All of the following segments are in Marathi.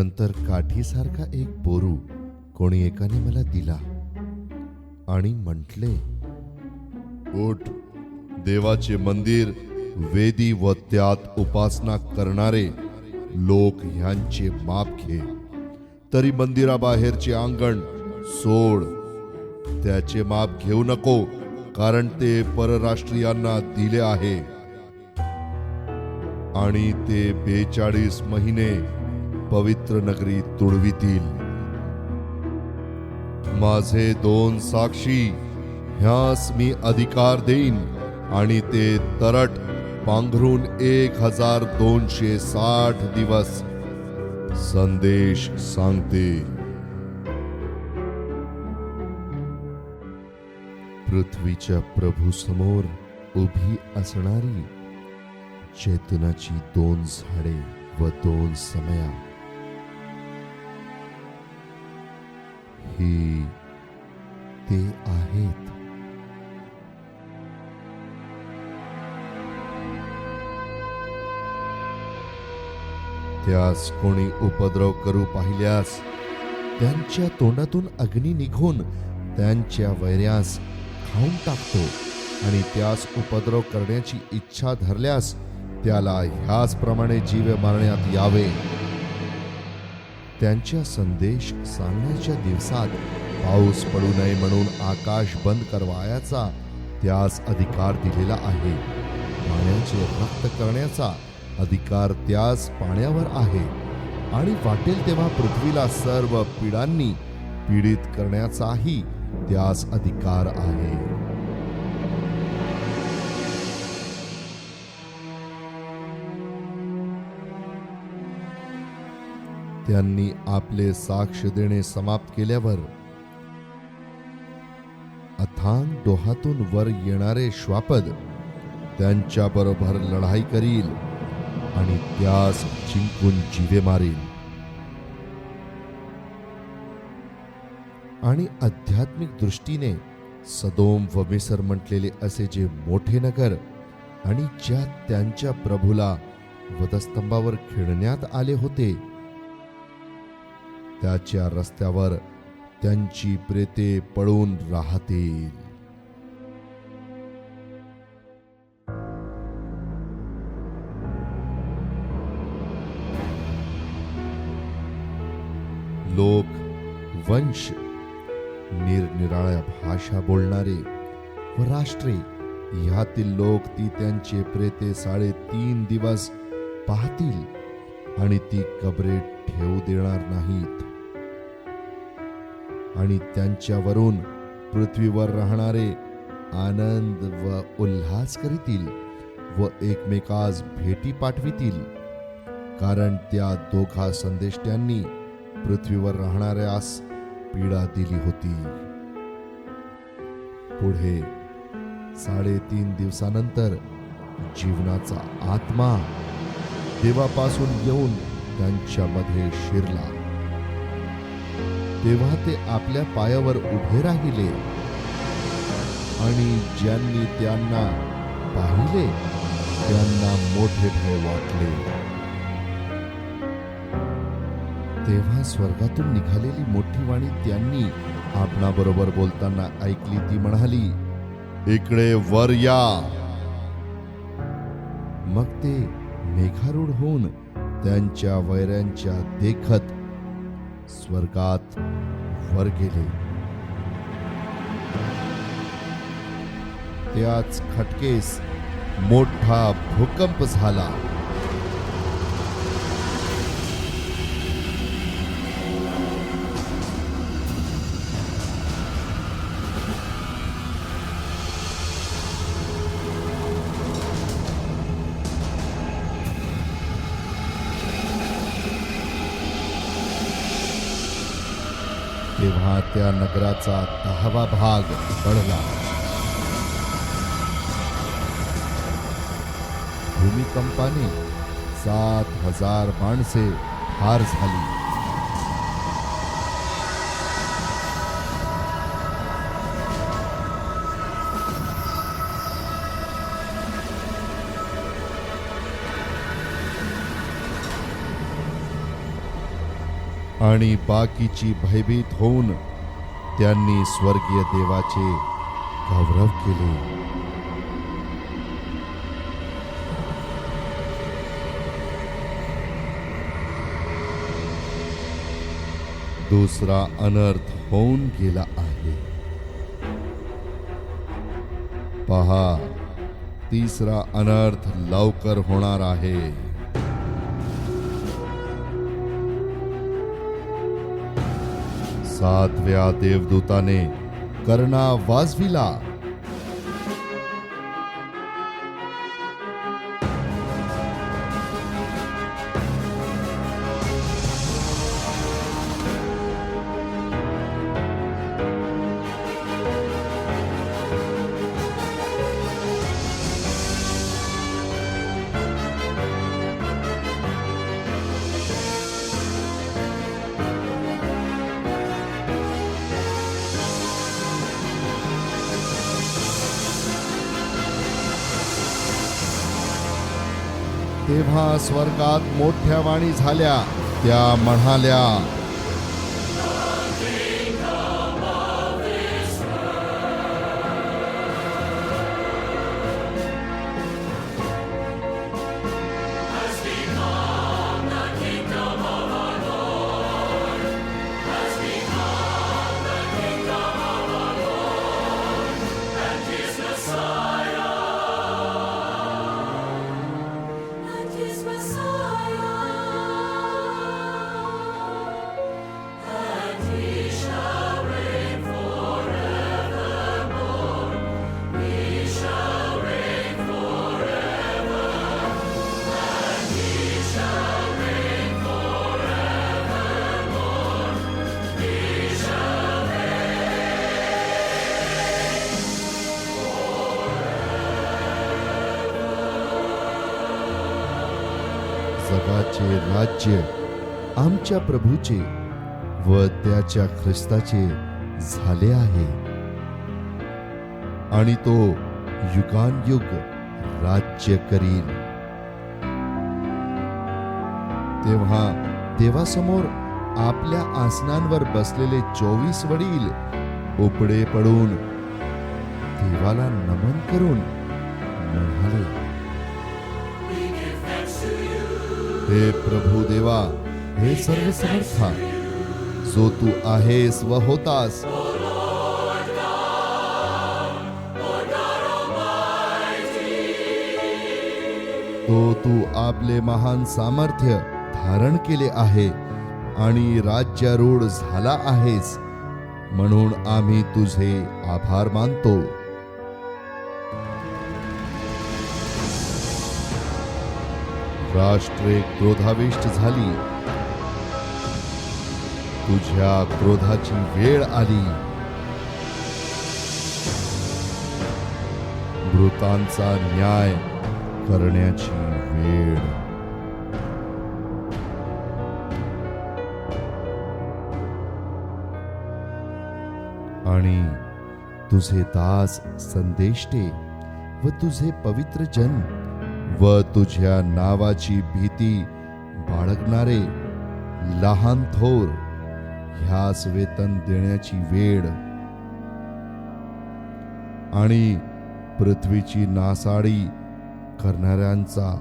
नंतर काठीसारखा एक बोरू कोणी एकाने मला दिला आणि म्हटले उठ देवाचे मंदिर वेदी व त्यात उपासना करणारे लोक ह्यांचे माप घे. तरी मंदिराबाहेरचे अंगण सोड. त्याचे माप घेऊ नको कारण ते परराष्ट्रीयांना दिले आहे. आणि ते बेचाळीस महिने पवित्र नगरी तुडवितील. माझे दोन साक्षी ह्यास मी अधिकार देईन आणि ते तरट पांघरून एक हजार दोनशे साठ दिवस संदेश सांगते. पृथ्वीच्या प्रभू समोर उभी असणारी चेतनाची दोन झाडे व दोन समया हे ते आहेत. त्यास कोणी उपद्रव करू पाहिल्यास त्यांच्या तोंडातून अग्नी निघून त्यांच्या वैऱ्यास खाऊन टाकतो आणि त्यास उपद्रव करण्याची इच्छा धरल्यास त्याला ह्याचप्रमाणे जीव मारण्यात यावे. त्यांच्या संदेश सांगण्याच्या दिवसात पाऊस पडू नये म्हणून आकाश बंद करवायाचा त्यास अधिकार दिलेला आहे. पाण्याचे रक्त करण्याचा अधिकार त्यास पाण्यावर आहे. आणि वाटेल तेव्हा पृथ्वीला सर्व पीडांनी पीडित करण्याचाही त्यास अधिकार आहे. त्यांनी आपले साक्ष देणे समाप्त केल्यावर अथांग डोहातून वर येणारे श्वापद त्यांच्या बरोबर लढाई करील आणि त्यास जिंकून जिवे मारील. आणि आध्यात्मिक दृष्टीने सदोम व मिसर म्हटलेले असे जे मोठे नगर आणि ज्या त्यांच्या प्रभूला वधस्तंभावर खेळण्यात आले होते त्याच्या रस्त्यावर त्यांची प्रेते पळून राहतील. लोक वंश निरनिराळ्या भाषा बोलणारे व राष्ट्रे ह्यातील लोक ती त्यांचे प्रेते साडेतीन दिवस पाहतील. आणि ती कबरे ठेवू देणार नाहीत. आणि त्यांच्यावरून पृथ्वीवर राहणारे आनंद व उल्हास करीतील व एकमेकास भेटी पाठवितील. कारण त्या दोघा संदेष्ट्यांनी पृथ्वीवर राहणाऱ्यास पीडा दिली होती. पुढे साडेतीन दिवसानंतर जीवनाचा आत्मा देवापासून येऊन त्यांच्यामध्ये शिरला. तेव्हा ते आपल्या पायावर उभे राहिले आणि ज्यांनी त्यांना पाहिले त्यांना मोठे भय वाटले. तेव्हा स्वर्गातून निघालेली मोठी वाणी त्यांनी आपणाबरोबर बोलताना ऐकली. ती म्हणाली इकडे वर या. मग ते मेघारूढ होऊन त्यांच्या वैऱ्यांच्या देखत स्वर्गात वर गेले. त्याच खटकेस मोठा भूकंप झाला. तेव्हा त्या नगराचा दहावा भाग पडला भूमिकंपाने सात हजार माणसे ठार झाली. आणि बाकीची भयभीत होऊन त्यांनी स्वर्गीय देवाचे गौरव केले. दुसरा अनर्थ होऊन गेला आहे. पहा तिसरा अनर्थ लवकर होणार आहे. सातव्या देवदूताने कर्णा वाजविला. तेव्हा स्वर्गात मोठ्या वाणी झाल्या. त्या म्हणाल्या देवाचे राज्य आमच्या प्रभूचे व त्याच्या ख्रिस्ताचे झाले आहे. आणि तो युगानयुग राज्य करील तेव्हा देवासमोर आपल्या आसनांवर बसलेले चोवीस वडील उपडे पडून देवाला नमन करून म्हणाले हे प्रभू देवा हे सर्व समर्था जो तू आहेस व होतास तो तू आपले महान सामर्थ्य धारण केले आहे आणि राज्यारूढ झाला आहेस. म्हणून आम्ही तुझे आभार मानतो. राष्ट्रे क्रोधाविष्ट झाली. तुझ्या क्रोधाची वेळ आली. मृतांचा न्याय करण्याची वेळ. आणि तुझे दास संदेष्टे व तुझे पवित्र जन व तुझ्या नावाची भीती बाळगणारे लहान थोर ह्यास वेतन देण्याची वेळ. आणि पृथ्वीची नासाडी करणाऱ्यांचा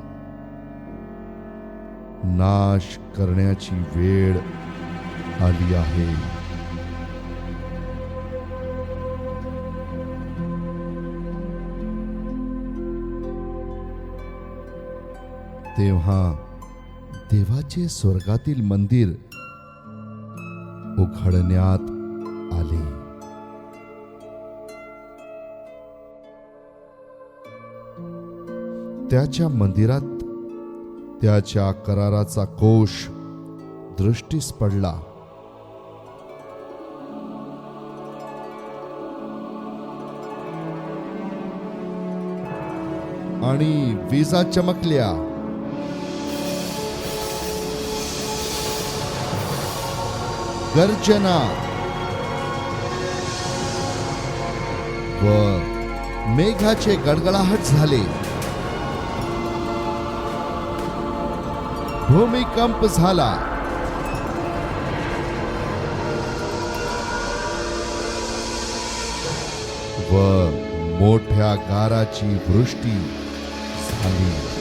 नाश करण्याची वेळ आली आहे. तेव्हा देवाचे स्वर्गातील मंदिर उघडण्यात आले. त्याच्या मंदिरात त्याच्या कराराचा कोश दृष्टीस पडला. आणि विजा चमकल्या. गर्जना. व मेघाचे गडगडाहट झाले. भूमिकंप झाला. व मोठ्या गाराची वृष्टी झाली.